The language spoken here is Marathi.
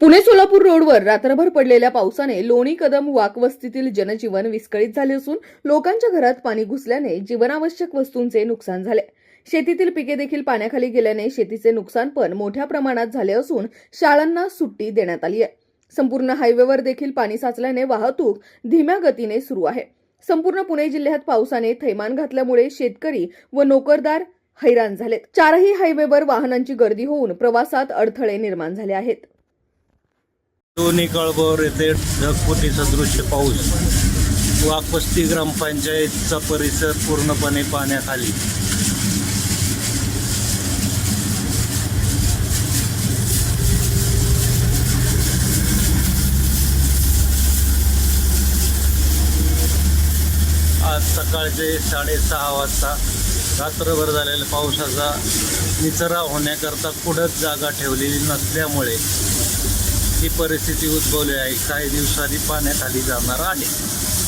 पुणे सोलापूर रोडवर रात्रभर पडलेल्या पावसाने लोणी कदम वाकवस्तीतील जनजीवन विस्कळीत झाले असून लोकांच्या घरात पाणी घुसल्याने जीवनावश्यक वस्तूंचे नुकसान झाले. शेतीतील पिके देखील पाण्याखाली गेल्याने शेतीचे नुकसान पण मोठ्या प्रमाणात झाले असून शाळांना सुट्टी देण्यात आली आहे. संपूर्ण हायवेवर देखील पाणी साचल्याने वाहतूक धीम्या गतीने सुरू आहे. संपूर्ण पुणे जिल्ह्यात पावसाने थैमान घातल्यामुळे शेतकरी व नोकरदार हैराण झालेत. चारही हायवेवर वाहनांची गर्दी होऊन प्रवासात अडथळे निर्माण झाले आहेत. दोन्ही कळबर येथे ढगफुटी सदृश्य पाऊस वाकपस्ती ग्रामपंचायतचा परिसर पूर्णपणे पाण्याखाली आज सकाळचे साडेसहा वाजता रात्रभर झालेल्या पावसाचा निचरा होण्याकरता कुठंच जागा ठेवलेली नसल्यामुळे ही परिस्थिती उद्भवली आहे. काही दिवसांनी पाण्याखाली जाणार आहे.